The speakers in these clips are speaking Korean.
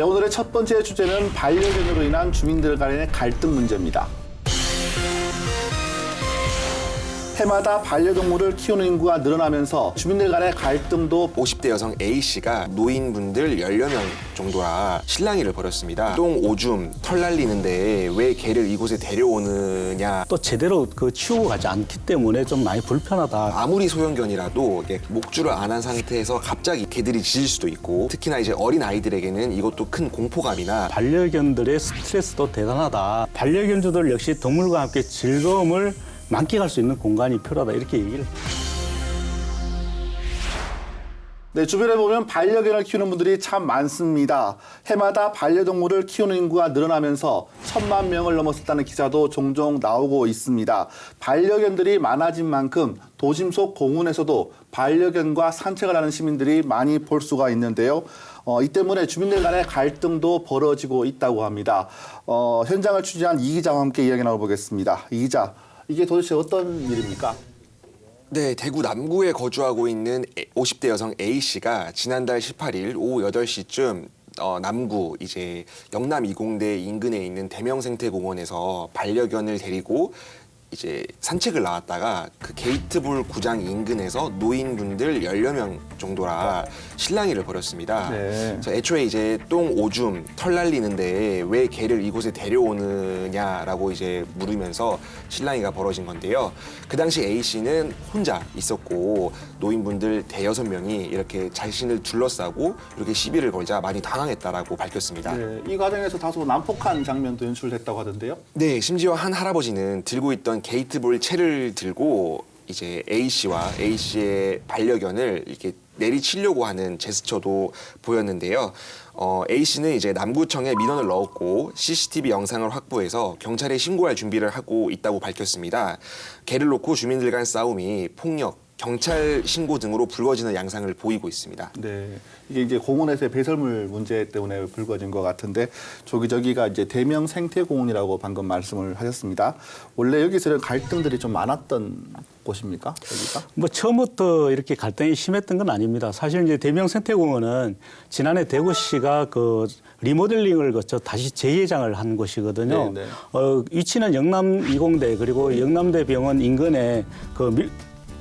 네, 오늘의 첫 번째 주제는 반려견으로 인한 주민들 간의 갈등 문제입니다. 해마다 반려동물을 키우는 인구가 늘어나면서 주민들 간의 갈등도 50대 여성 A씨가 노인분들 10여 명 정도라 실랑이를 벌였습니다. 똥 오줌 털 날리는데 왜 개를 이곳에 데려오느냐 또 제대로 그 치우고 가지 않기 때문에 좀 많이 불편하다. 아무리 소형견이라도 이게 목줄을 안 한 상태에서 갑자기 개들이 짖을 수도 있고 특히나 이제 어린 아이들에게는 이것도 큰 공포감이나 반려견들의 스트레스도 대단하다. 반려견주들 역시 동물과 함께 즐거움을 만끽할 수 있는 공간이 필요하다. 이렇게 얘기를 네, 주변에 보면 반려견을 키우는 분들이 참 많습니다. 해마다 반려동물을 키우는 인구가 늘어나면서 천만 명을 넘었었다는 기사도 종종 나오고 있습니다. 반려견들이 많아진 만큼 도심 속 공원에서도 반려견과 산책을 하는 시민들이 많이 볼 수가 있는데요. 어, 이 때문에 주민들 간의 갈등도 벌어지고 있다고 합니다. 어, 현장을 취재한 이 기자와 함께 이야기 나눠보겠습니다. 이 기자, 이게 도대체 어떤 일입니까? 네, 대구 남구에 거주하고 있는 50대 여성 A 씨가 지난달 18일 오후 8시쯤 어, 남구 이제 영남 이공대 인근에 있는 대명생태공원에서 반려견을 데리고 이제 산책을 나왔다가 그 게이트볼 구장 인근에서 노인분들 10여 명 정도라 실랑이를 벌였습니다. 네. 그래서 애초에 이제 똥 오줌 털 날리는데 왜 개를 이곳에 데려오느냐라고 이제 물으면서 실랑이가 벌어진 건데요. 그 당시 A 씨는 혼자 있었고 노인분들 대여섯 명이 이렇게 자신을 둘러싸고 이렇게 시비를 걸자 많이 당황했다라고 밝혔습니다. 네, 이 과정에서 다소 난폭한 장면도 연출됐다고 하던데요. 네, 심지어 한 할아버지는 들고 있던 게이트볼 채를 들고 이제 A 씨와 A 씨의 반려견을 이렇게 내리치려고 하는 제스처도 보였는데요. 어, A 씨는 이제 남구청에 민원을 넣었고 CCTV 영상을 확보해서 경찰에 신고할 준비를 하고 있다고 밝혔습니다. 개를 놓고 주민들 간 싸움이 폭력, 경찰 신고 등으로 불거지는 양상을 보이고 있습니다. 네, 이게 이제 공원에서의 배설물 문제 때문에 불거진 것 같은데 저기저기가 이제 대명 생태공원이라고 방금 말씀을 하셨습니다. 원래 여기서는 갈등들이 좀 많았던 곳입니까? 여기가? 뭐 처음부터 이렇게 갈등이 심했던 건 아닙니다. 사실 이제 대명 생태공원은 지난해 대구시가 그 리모델링을 거쳐 다시 재개장을 한 곳이거든요. 네, 네. 어, 위치는 영남 이공대 그리고 영남대 병원 인근에 그 밀,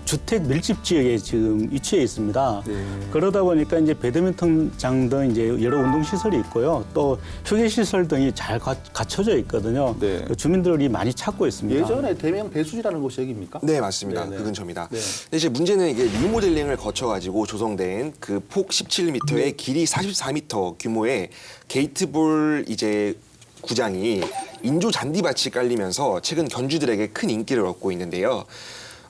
주택 밀집 지역에 지금 위치해 있습니다. 네. 그러다 보니까 이제 배드민턴장 등 이제 여러 운동 시설이 있고요. 또 휴게 시설 등이 잘 가- 갖춰져 있거든요. 네. 그 주민들이 많이 찾고 있습니다. 예전에 대명 배수지라는 곳이 여기입니까? 네, 맞습니다. 네네. 그 근처입니다. 네. 근데 이제 문제는 이게 리모델링을 거쳐가지고 조성된 그 폭 17m에 길이 44m 규모의 게이트볼 이제 구장이 인조 잔디밭이 깔리면서 최근 견주들에게 큰 인기를 얻고 있는데요.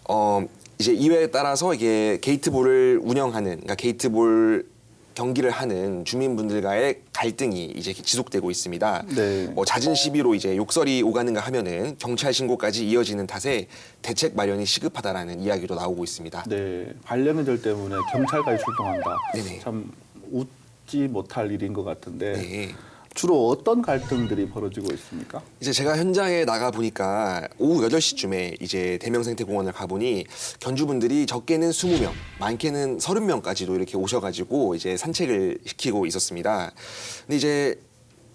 어, 이제 이외에 따라서 이게 게이트볼을 운영하는, 그러니까 게이트볼 경기를 하는 주민분들과의 갈등이 이제 지속되고 있습니다. 네. 뭐 잦은 시비로 이제 욕설이 오가는가 하면은 경찰 신고까지 이어지는 탓에 대책 마련이 시급하다라는 이야기도 나오고 있습니다. 네, 반려견들 때문에 경찰까지 출동한다. 네네. 참 웃지 못할 일인 것 같은데 네. 주로 어떤 갈등들이 벌어지고 있습니까? 이제 제가 현장에 나가 보니까 오후 8시쯤에 이제 대명생태공원을 가보니 견주분들이 적게는 20명, 많게는 30명까지도 이렇게 오셔가지고 이제 산책을 시키고 있었습니다. 근데 이제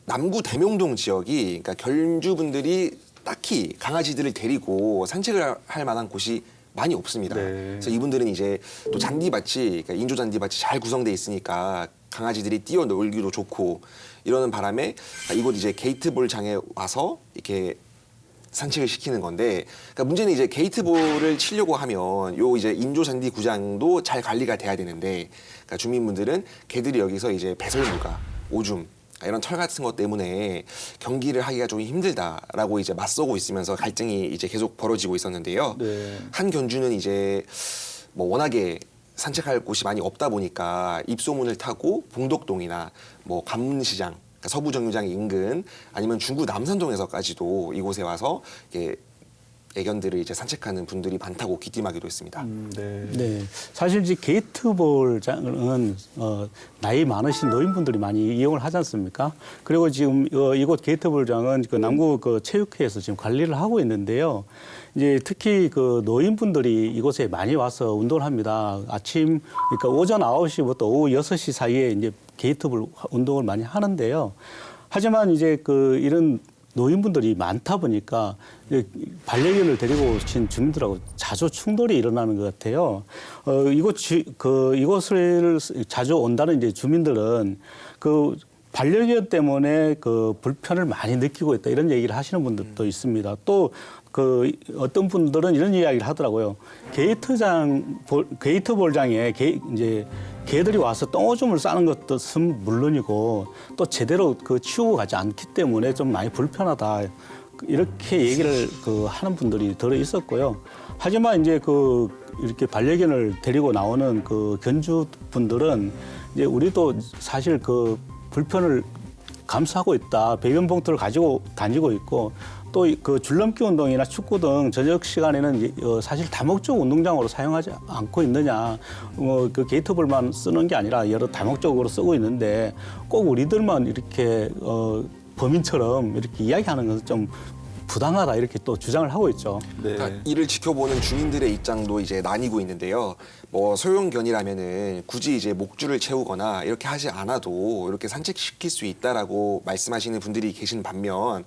남구 대명동 지역이 그러니까 견주분들이 딱히 강아지들을 데리고 산책을 할 만한 곳이 많이 없습니다. 네. 그래서 이분들은 이제 또 잔디밭이 그러니까 인조 잔디밭이 잘 구성돼 있으니까 강아지들이 뛰어 놀기도 좋고 이러는 바람에 이곳 이제 게이트볼 장에 와서 이렇게 산책을 시키는 건데 그러니까 문제는 이제 게이트볼을 치려고 하면 요 이제 인조 잔디 구장도 잘 관리가 돼야 되는데 그러니까 주민분들은 개들이 여기서 이제 배설물과 오줌 이런 털 같은 것 때문에 경기를 하기가 좀 힘들다라고 이제 맞서고 있으면서 갈등이 이제 계속 벌어지고 있었는데요. 네. 한 견주는 이제 뭐 워낙에 산책할 곳이 많이 없다 보니까 입소문을 타고 봉덕동이나 뭐 관문시장, 그러니까 서부정류장 인근 아니면 중구 남산동에서까지도 이곳에 와서 이게 애견들을 이제 산책하는 분들이 많다고 귀띔하기도 했습니다. 음, 네. 네, 사실 이제 게이트볼장은 어, 나이 많으신 노인분들이 많이 이용을 하지 않습니까? 그리고 지금 어, 이곳 게이트볼장은 그 남구 그 체육회에서 지금 관리를 하고 있는데요. 이제 특히 그 노인분들이 이곳에 많이 와서 운동을 합니다. 아침 그러니까 오전 9시부터 오후 6시 사이에 이제 게이트볼 운동을 많이 하는데요. 하지만 이제 그 이런 노인분들이 많다 보니까 반려견을 데리고 오신 주민들하고 자주 충돌이 일어나는 것 같아요. 어, 이곳 지, 그 이곳을 자주 온다는 이제 주민들은 그 반려견 때문에 그 불편을 많이 느끼고 있다 이런 얘기를 하시는 분들도 있습니다. 또 그 어떤 분들은 이런 이야기를 하더라고요. 게이트장 볼, 게이트 볼장에 게, 이제 개들이 와서 똥오줌을 싸는 것은 물론이고 또 제대로 그 치우고 가지 않기 때문에 좀 많이 불편하다. 이렇게 얘기를 그 하는 분들이 들어 있었고요. 하지만 이제 그 이렇게 반려견을 데리고 나오는 그 견주 분들은 이제 우리도 사실 그 불편을 감수하고 있다. 배변 봉투를 가지고 다니고 있고 또 그 줄넘기 운동이나 축구 등 저녁 시간에는 이- 어, 사실 다목적 운동장으로 사용하지 않고 있느냐. 뭐그 게이트볼만 쓰는 게 아니라 여러 다목적으로 쓰고 있는데 꼭 우리들만 이렇게 어, 범인처럼 이렇게 이야기하는 것은 좀 부당하다 이렇게 또 주장을 하고 있죠. 네. 그러니까 이를 지켜보는 주민들의 입장도 이제 나뉘고 있는데요. 뭐 소형견이라면은 굳이 이제 목줄을 채우거나 이렇게 하지 않아도 이렇게 산책시킬 수 있다라고 말씀하시는 분들이 계신 반면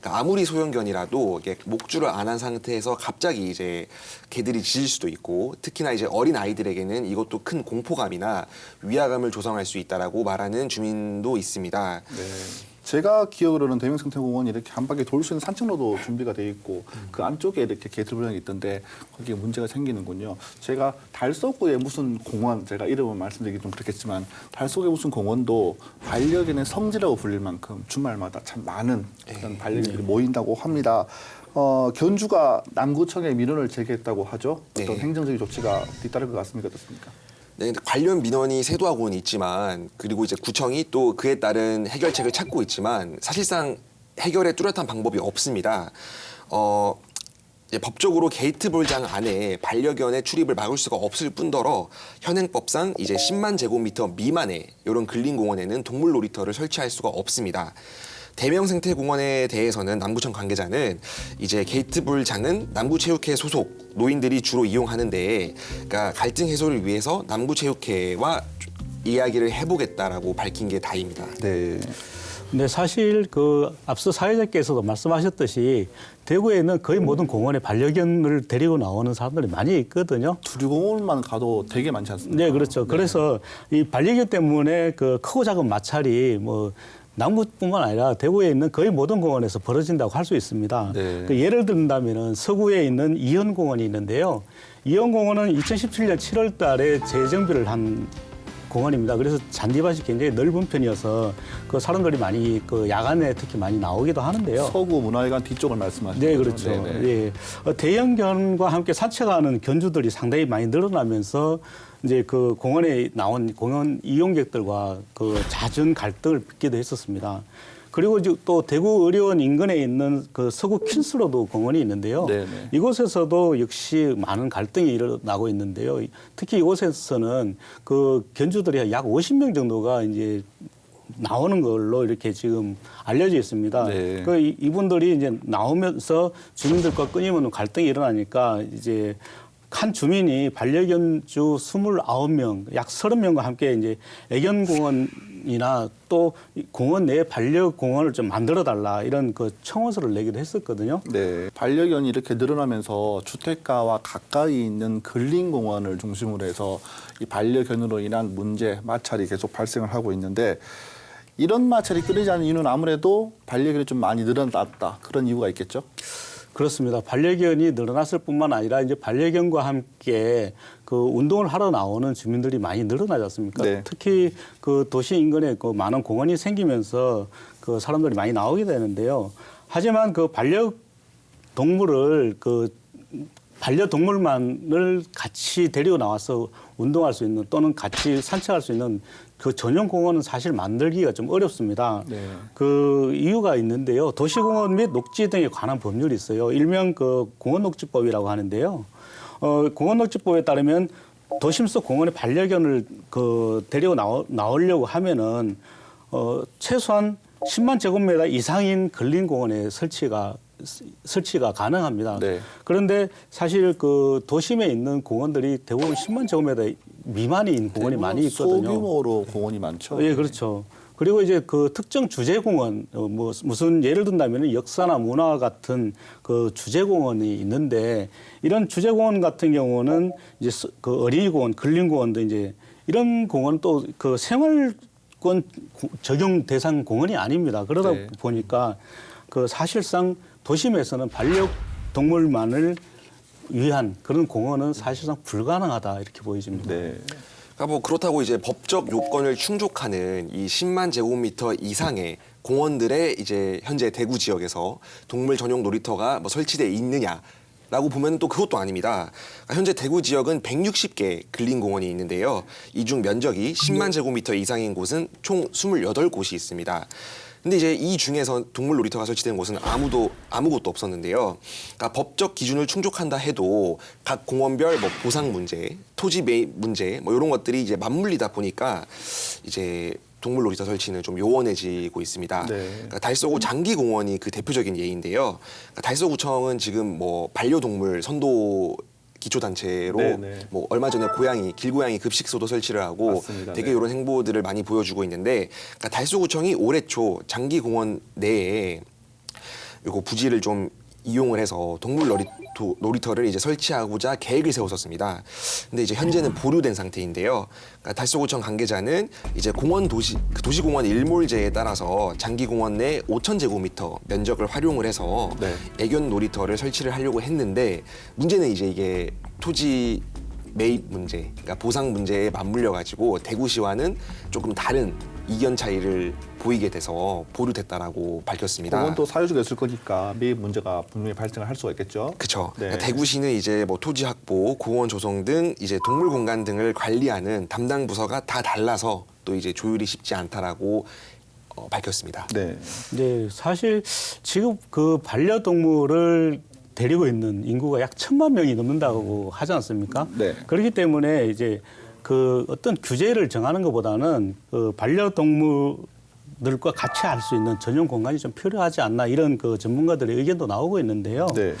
그러니까 아무리 소형견이라도 이게 목줄을 안 한 상태에서 갑자기 이제 개들이 짖을 수도 있고 특히나 이제 어린 아이들에게는 이것도 큰 공포감이나 위화감을 조성할 수 있다라고 말하는 주민도 있습니다. 네. 제가 기억으로는 대명생태공원이 이렇게 한 바퀴 돌 수 있는 산책로도 준비가 돼 있고 그 안쪽에 이렇게 개들분양이 있던데 거기에 문제가 생기는군요. 제가 달서구에 무슨 공원 제가 이름을 말씀드리기 좀 그렇겠지만 달서구에 무슨 공원도 반려견의 성지라고 불릴 만큼 주말마다 참 많은 그런 반려견들이 모인다고 합니다. 어, 견주가 남구청에 민원을 제기했다고 하죠. 어떤 네. 행정적인 조치가 뒤따를 것 같습니까? 어떻습니까? 네, 관련 민원이 세도하고는 있지만 그리고 이제 구청이 또 그에 따른 해결책을 찾고 있지만 사실상 해결에 뚜렷한 방법이 없습니다. 어, 법적으로 게이트볼장 안에 반려견의 출입을 막을 수가 없을 뿐더러 현행법상 이제 10만 제곱미터 미만의 이런 근린공원에는 동물 놀이터를 설치할 수가 없습니다. 대명생태공원에 대해서는 남구청 관계자는 이제 게이트볼장은 남구체육회 소속 노인들이 주로 이용하는데, 그러니까 갈등 해소를 위해서 남구체육회와 이야기를 해보겠다라고 밝힌 게 다입니다. 네. 근데 사실 그 앞서 사회자께서도 말씀하셨듯이 대구에는 거의 모든 공원에 반려견을 데리고 나오는 사람들이 많이 있거든요. 두류공원만 가도 되게 많지 않습니까? 네, 그렇죠. 그래서 이 반려견 때문에 그 크고 작은 마찰이 뭐 남구뿐만 아니라 대구에 있는 거의 모든 공원에서 벌어진다고 할 수 있습니다. 네. 그 예를 든다면은 서구에 있는 이현공원이 있는데요. 이현공원은 2017년 7월 달에 재정비를 한 공원입니다. 그래서 잔디밭이 굉장히 넓은 편이어서 그 사람들이 많이 그 야간에 특히 많이 나오기도 하는데요. 서구 문화회관 뒤쪽을 말씀하시는 네? 그렇죠. 네네. 예. 어, 대형견과 함께 산책하는 견주들이 상당히 많이 늘어나면서 이제 그 공원에 나온 공원 이용객들과 그 잦은 갈등을 빚기도 했었습니다. 그리고 또 대구 의료원 인근에 있는 그 서구 퀸스로드 공원이 있는데요. 네네. 이곳에서도 역시 많은 갈등이 일어나고 있는데요. 특히 이곳에서는 그 견주들이 약 50명 정도가 이제 나오는 걸로 이렇게 지금 알려져 있습니다. 네. 그 이- 이분들이 이제 나오면서 주민들과 끊임없는 갈등이 일어나니까 이제 한 주민이 반려견주 29명, 약 30명과 함께 이제 애견공원이나 또이 공원 내에 반려공원을 좀 만들어 달라 이런 그 청원서를 내기도 했었거든요. 네. 반려견이 이렇게 늘어나면서 주택가와 가까이 있는 근린공원을 중심으로 해서 이 반려견으로 인한 문제, 마찰이 계속 발생을 하고 있는데 이런 마찰이 끊이지 않는 이유는 아무래도 반려견이 좀 많이 늘어났다. 그런 이유가 있겠죠? 그렇습니다. 반려견이 늘어났을 뿐만 아니라 이제 반려견과 함께 그 운동을 하러 나오는 주민들이 많이 늘어나지 않습니까? 네. 특히 그 도시 인근에 그 많은 공원이 생기면서 그 사람들이 많이 나오게 되는데요. 하지만 그 반려 동물을 그 반려동물만을 같이 데리고 나와서 운동할 수 있는 또는 같이 산책할 수 있는 그 전용 공원은 사실 만들기가 좀 어렵습니다. 네. 그 이유가 있는데요. 도시공원 및 녹지 등에 관한 법률이 있어요. 일명 그 공원녹지법이라고 하는데요. 어, 공원녹지법에 따르면 도심 속 공원에 반려견을 그 데리고 나오, 나오려고 하면은 어, 최소한 10만 제곱미터 이상인 근린공원에 설치가 설치가 가능합니다. 네. 그런데 사실 그 도심에 있는 공원들이 대부분 10만 제곱미터 미만인 공원이 많이 있거든요. 소규모로 공원이 많죠. 예, 그렇죠. 그리고 이제 그 특정 주제 공원, 어, 뭐 무슨 예를 든다면 역사나 문화 같은 그 주제 공원이 있는데 이런 주제 공원 같은 경우는 이제 스- 그 어린이 공원, 근린 공원도 이제 이런 공원 또 그 생활권 고- 적용 대상 공원이 아닙니다. 그러다 네. 보니까 그 사실상 도심에서는 반려 동물만을 위한 그런 공원은 사실상 불가능하다 이렇게 보여집니다. 네. 그러니까 뭐 그렇다고 이제 법적 요건을 충족하는 이 10만 제곱미터 이상의 공원들의 이제 현재 대구 지역에서 동물 전용 놀이터가 뭐 설치돼 있느냐? 라고 보면 또 그것도 아닙니다. 그러니까 현재 대구 지역은 160개 근린공원이 있는데요. 이 중 면적이 10만 제곱미터 이상인 곳은 총 28곳이 있습니다. 근데 이제 이 중에서 동물 놀이터가 설치된 곳은 아무도 아무것도 없었는데요. 그러니까 법적 기준을 충족한다 해도 각 공원별 뭐 보상 문제, 토지 매입 문제 뭐 이런 것들이 이제 맞물리다 보니까 이제 동물 놀이터 설치는 좀 요원해지고 있습니다. 네. 그러니까 달서구 장기 공원이 그 대표적인 예인데요. 그러니까 달서구청은 지금 뭐 반려동물 선도 기초단체로 네, 네. 뭐 얼마 전에 고양이 길고양이 급식소도 설치를 하고 맞습니다. 되게 네. 이런 행보들을 많이 보여주고 있는데 그러니까 달서구청이 올해 초 장기공원 내에 요거 부지를 좀 이용을 해서 동물 놀이터, 놀이터를 이제 설치하고자 계획을 세웠었습니다. 근데 이제 현재는 보류된 상태인데요. 그러니까 달서구청 관계자는 이제 공원 도시 그 도시공원 일몰제에 따라서 장기공원 내 5천 제곱미터 면적을 활용을 해서 네. 애견 놀이터를 설치를 하려고 했는데 문제는 이제 이게 토지 매입 문제, 그러니까 보상 문제에 맞물려 가지고 대구시와는 조금 다른 이견 차이를 보이게 돼서 보류됐다라고 밝혔습니다. 그건 또 사유지가 있을 거니까 매입 문제가 분명히 발생을 할 수가 있겠죠. 그렇죠. 네. 대구시는 이제 뭐 토지 확보, 공원 조성 등 이제 동물 공간 등을 관리하는 담당 부서가 다 달라서 또 이제 조율이 쉽지 않다라고 어, 밝혔습니다. 네. 네, 사실 지금 그 반려동물을 데리고 있는 인구가 약 천만 명이 넘는다고 하지 않습니까? 네. 그렇기 때문에 이제 그 어떤 규제를 정하는 것보다는 그 반려동물들과 같이 할 수 있는 전용 공간이 좀 필요하지 않나 이런 그 전문가들의 의견도 나오고 있는데요. 네.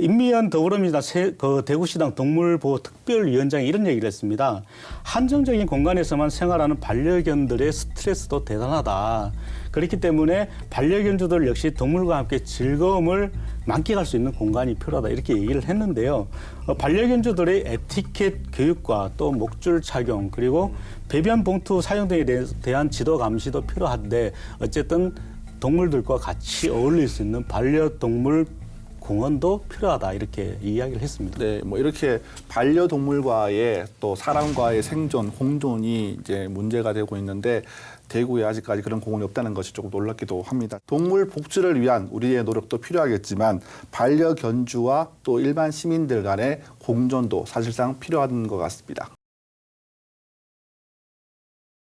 임미연 더불어민주당 새- 그 대구시당 동물보호 특별위원장이 이런 얘기를 했습니다. 한정적인 공간에서만 생활하는 반려견들의 스트레스도 대단하다. 그렇기 때문에 반려견주들 역시 동물과 함께 즐거움을 만끽할 수 있는 공간이 필요하다. 이렇게 얘기를 했는데요. 어, 반려견주들의 에티켓 교육과 또 목줄 착용 그리고 배변 봉투 사용 등에 대- 대한 지도 감시도 필요한데 어쨌든 동물들과 같이 어울릴 수 있는 반려동물 공원도 필요하다 이렇게 이야기를 했습니다. 네, 뭐 이렇게 반려동물과의 또 사람과의 생존, 공존이 이제 문제가 되고 있는데 대구에 아직까지 그런 공원이 없다는 것이 조금 놀랍기도 합니다. 동물 복지를 위한 우리의 노력도 필요하겠지만 반려견주와 또 일반 시민들 간의 공존도 사실상 필요한 것 같습니다.